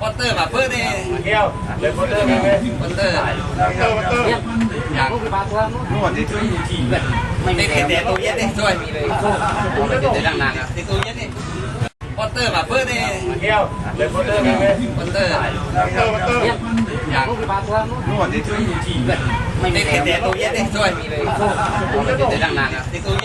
พอตเตอร์มาเพื่อนี่เที่ยวเล่นโปสเตอร์ไหมไหมพอตเตอร์เตอร์เตอร์อย่างนวดดินี่เด็ดตู้เ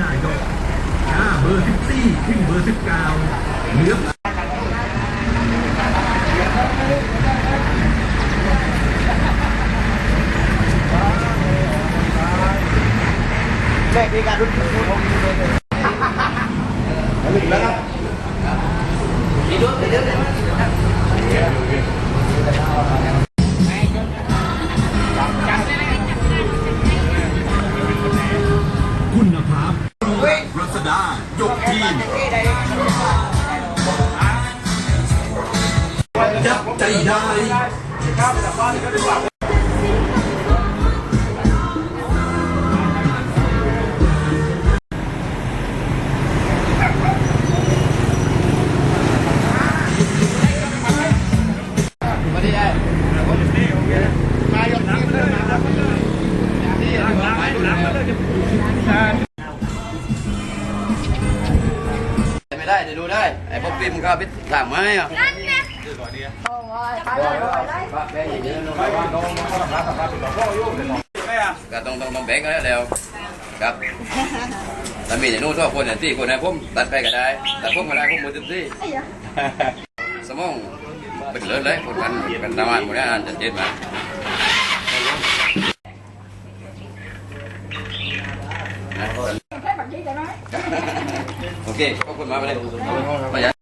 งเป็นนายกหน้าเบอร์สิบสี่ถึงเบอร์สิบเก้าเลือกแม่มีการรุ่นรุ่นผมเลยแล้วครับคุณ ดายกทีมยับใจได้ ไม่ได้เดี๋ยวดูได้ไอ้พวกฟิล์มก็ไปถามไหมอะก็ต้องต้องต้องแบ่งกันแล้วครับถ้ามีอย่างนู้นทั่วคนอย่างที่คนไหนผมตัดไปก็ได้แต่ผมก็ได้ผมมือเต็มที่สมองเป็นเลิศเลยคนกันกันทำงานหมดแล้วอ่านจัดเจนมาโอ เคขอบคุณมากเลยไปยัง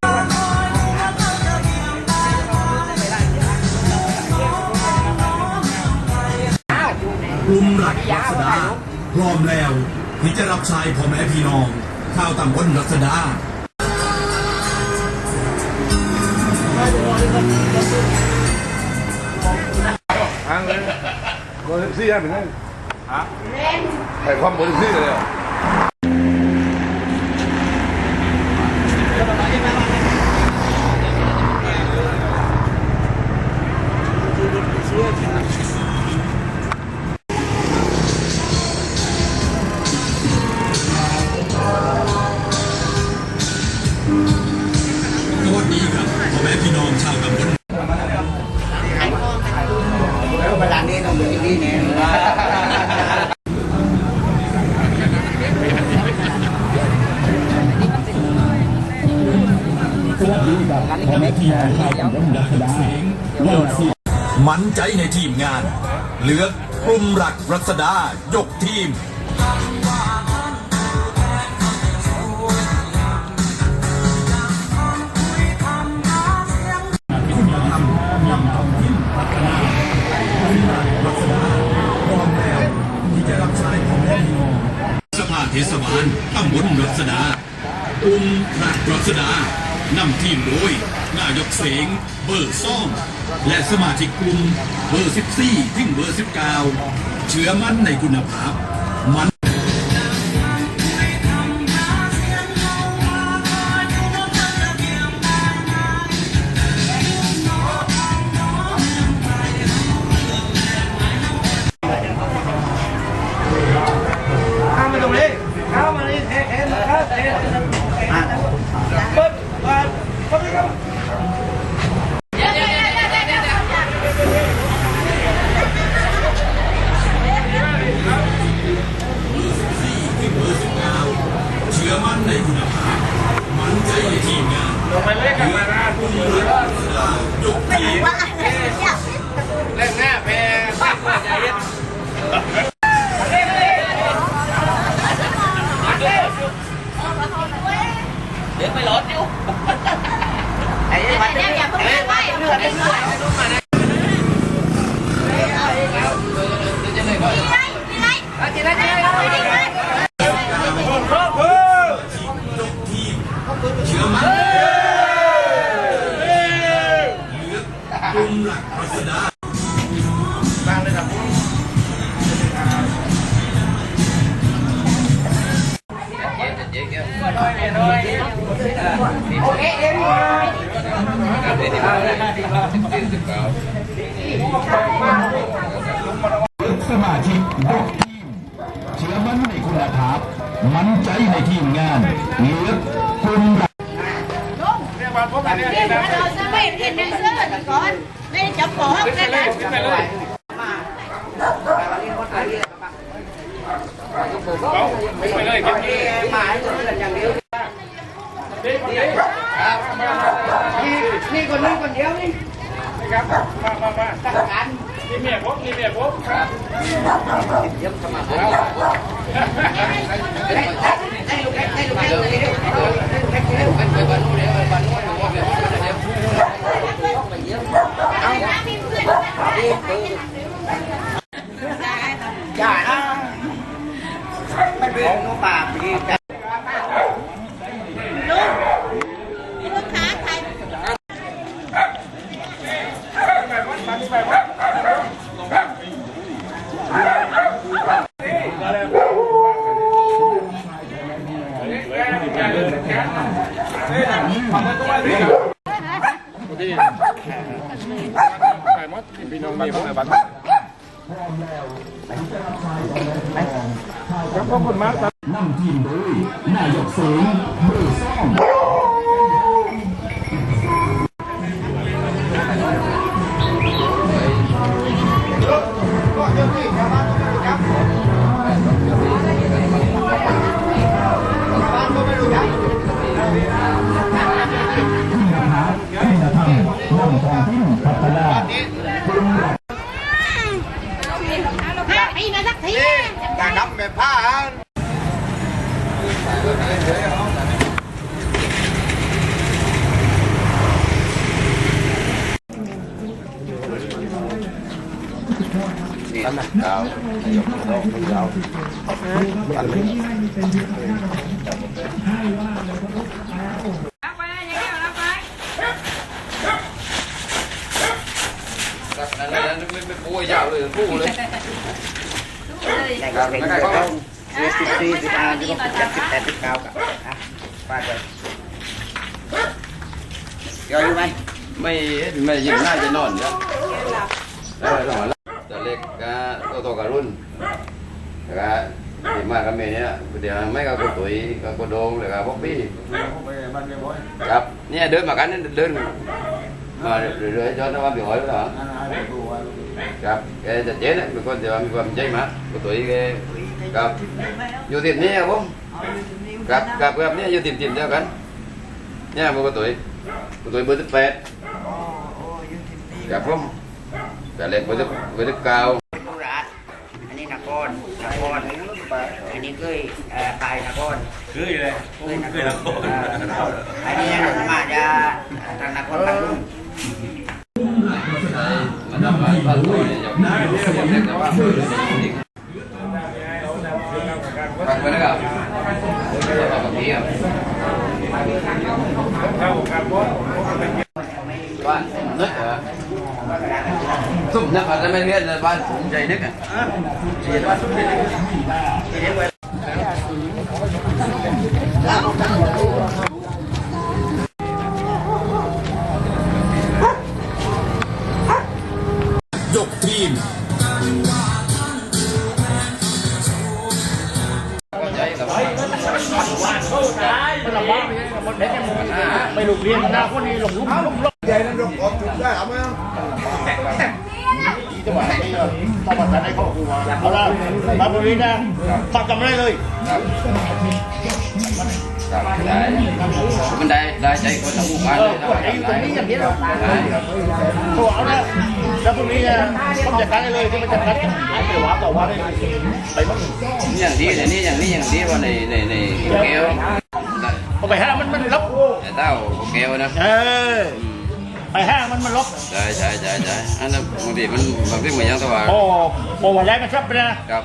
กลุ่มรักรัศดาพร้อมแล้วที่จะรับใช้พ่อแม่พี่น้องข้าวตำบลรัศดาทางเลยบริษัทเป็นไงฮะใส่ความบริษัทเลย ใจในทีมงาน เลือกกลุ่มหลักรัศดายกทีมสภาเทศบาลตำบนรัศดากลุ่มหลักรัศดานำทีมโดย นายกเสง เบอร์ซ่อง และสมาชิกกลุ่มเบอร์ 14 ถึงเบอร์ 19 เชื่อมั่นในคุณภาพมัน สมาชิกยกทีมเชื่อมั่นในคุณภาพมั่นใจในทีมงานเลือกกลุ่มหลักนี่มันเราจะไม่เห็นในเสื้อแต่ก่อนไม่จับของกันนะนี่ คนนี้คนเดียวนี่ อย่านะไม่เป็นหนูปากดีกัน ลูก ครับท่านำทีมโดยนายกเสงมือซ่อง ปีมาสักทีการนับแบบผ้านี่นะดาวยกดอกดาวนั่นนั่นไม่ไม่ปูยาวเลยปูเลย แต่ก็เป็นเก้าสิบสี่สิบห้าสิบหกสิบเจ็ดสิบแปดสิบเก้ากับอะป้าจะยอมไหมไม่ไม่ยิงน่าจะนอนนะเออสมองแต่เล็กก็โตโตกับรุ่นแล้วก็ดีมากกับเมย์เนี่ยเดี๋ยวไม่ก็กดตุ๋ยก็กดโดงเลยก็บ๊อบบี้ครับเนี่ยเดินมากันเดิน มาเรื่อยๆจนว่า bị hỏi đó ครับแกจะเจ๊นะเป็นคนจะมีความใจมากกดตุ๋ยแกครับอยู่ทีมนี้ครับผมครับครับครับเนี่ยอยู่ทีมทีมเดียวกันเนี่ยพวกกดตุ๋ยกดตุ๋ยเบอร์สิบแปดครับผมแต่เล็กไปทึกไปทึกกาวสุราษฎร์อันนี้นครนครอันนี้เคยเอ่อตายนครเคยเลยเคยนครเอ่ออันนี้มาจากทางนครพนมมันทำมาพันตัวเนี่ยอย่างนี้เรียกเล็กแต่ว่าฟังไปนะครั บบางทีครับบ้านนึกเหรอสุ่มนึกอาจจะไม่เรียนเลยบ้านสุ่มใจนึกอะเรียนบ้านสุ่มใจนึก ไม่ลูกเรียนหน้าคนนี้หลงลุกหลงลุกใหญ่นั่นยกออกถูกได้เอาไหมจังหวะนี้ต้องมาจัดให้ครอบครัวเอาละมาบริเวณนะฝากจำได้เลยครับครับได้มันได้ได้ใจคนทั้งหมู่บ้านเลยนะได้ได้ครับโอ้เอาละแล้วพรุ่งนี้ผมจัดการเลยที่มันจัดการหายไปหวาต่อว่าได้ไปบ้างอย่างนี้อย่างนี้อย่างนี้อย่างนี้ว่าในในในแก้วพอไปห้ามัน มันลบแต่เต้าแก้วนะเออไปห้ามันมันลบใช่ใช่ใช่ใช่อันนั้นบางทีมันบางทีเหมือนยังตัวโอ้โอ้วันย้ายมันชับไปนะครับ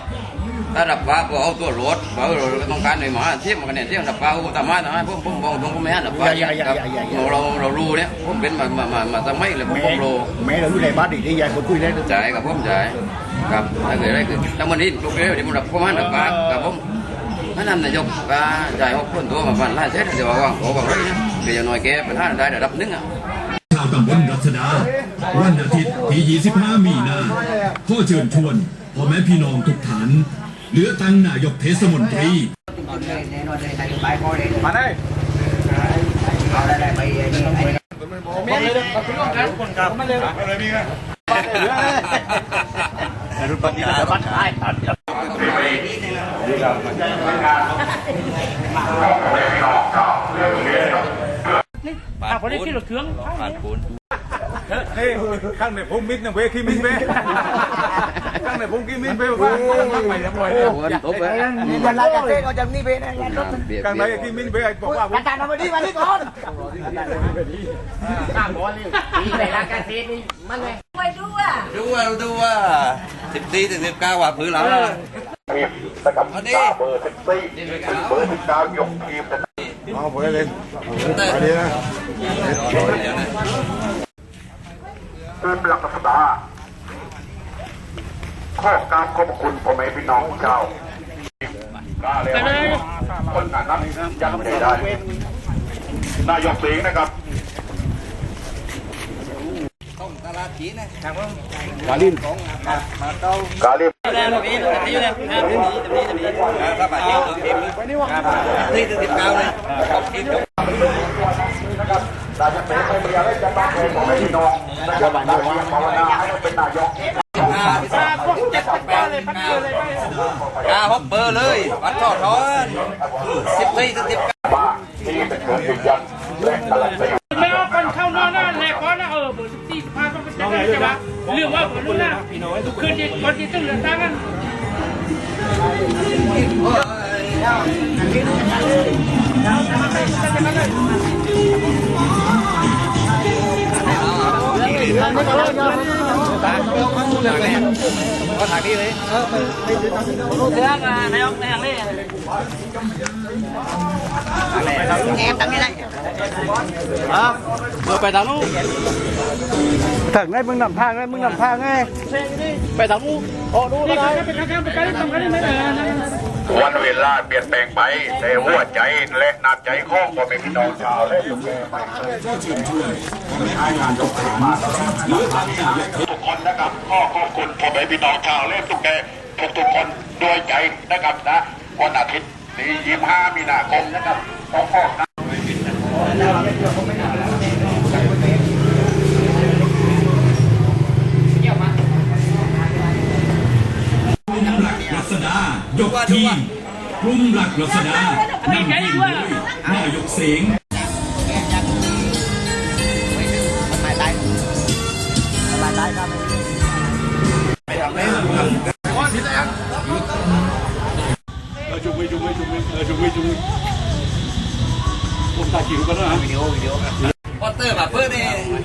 ถ้าดับฟ้าก็เอาตัวรถว่าเราต้องการหน่วยหมาเทียบกันเนี่ยเทียบดับฟ้าผมทำมาทำไมผมผมบอกตรงผมไม่ให้ดับฟ้าครับเราเรารู้เนี่ยผมเป็นมามามามาทำไมเลยผมผมรู้แม่เราอยู่ในบ้านดีที่ยายคนคุยได้จ่ายกับผมจ่ายครับถ้าเกิดอะไรคือถ้าวันนี้ลูกเรียนที่มันดับผมให้ดับฟ้ากับผม นั่นนายกก็จ่ายหกคนตัวมาพันล้านเศษเดี๋ยวว่าโอ้บอกเลยนะเดี๋ยวหน่อยแกเป็นห้าได้ระดับนึงอะชาวตำบลรัชดา วันอาทิตย์ที่ 25 มีนาข้อเชิญชวนพ่อแม่พี่น้องทุกฐานเหลือตั้งนายกเทศมนตรีมาได้มีคนกันคนกับไม่เลยอะไรมีกันรุ่นปฏิบัติบัตรได้ปาดปูนปาดปูนนี่ข้างในผมมิดนะเว้ยขี้มิดเว้ยข้างในผมขี้มิดเว้ยว่าไปแล้วบ่อยวันตบไปยันลาเกษตรเอาจากนี่ไปนะยันรถข้างในขี้มิดเว้ยบอกว่าอาจารย์ทำมาดีมาที่ก่อนข้างบอลนี่ดีเลยลาเกษตรนี่มันเลยดูว่าดูว่าสิบสี่ถึงสิบเก้าว่าพื้น นะครับเบอร์สิบสี่เบอร์สิบเก้ายกทีมนะครัเอาไปเลยไปเลยนะคืนหลักสตาข้อการขอบคุณพ่อแม่พี่น้องเจ้าคนนั้นยังไม่ได้ นายกเสียงนะครับ ตลาดจีนนะกาลิมถ้าบาทเจ็บตัวเองนี่ถึงสิบเก้าเลยเราจะเป็นคนเดียวและจะต้องเป็นของพี่น้องจะบันทึกภาวนาให้เป็นนายกกาฮอปเปอร์เลยวัดทอดทอนสิบสี่ถึงสิบเก้าบ้าที่เป็นเครื่องยืนยันและการันตี คืนที่คนที่ตึ้งเหลือตั้งกันถึง ได้มึงนำทางได้มึงนำทางไงไปทางนู้นโอ้ดูนี่ได้ก็เป็นการเป็นการทำกันได้ไหมเออวันเวลาเปลี่ยนแปลงไปแต่หัวใจและน้ำใจของพ่อแม่พี่น้องชาวและทุกคนนะครับข้อขอบคุณพ่อแม่พี่น้องชาวและทุกแกทุกทุกๆคนด้วยใจนะครับนะวันอาทิตย์ ที่25มีนาคมนะครับต้องขอหลักรัศดายกทีมกลุ่มหลักรัศดานำทีมโดยนายกเสง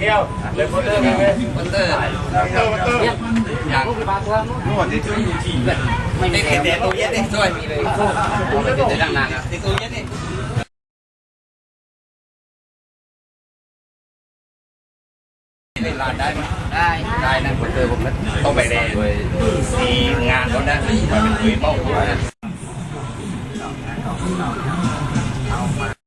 นี่เที่ยวเลยพอเตอร์แบบพอเตอร์อย่างไม่ได้เด็ดตัวเย็นนี่ช่วยมีเลยเด็ดดังนานอะตัวเย็นนี่ได้ลานได้ไหมได้ได้นะพอเตอร์ผมต้องไปเลยมีงานเขาได้มาเป็นคุยเป้าหัว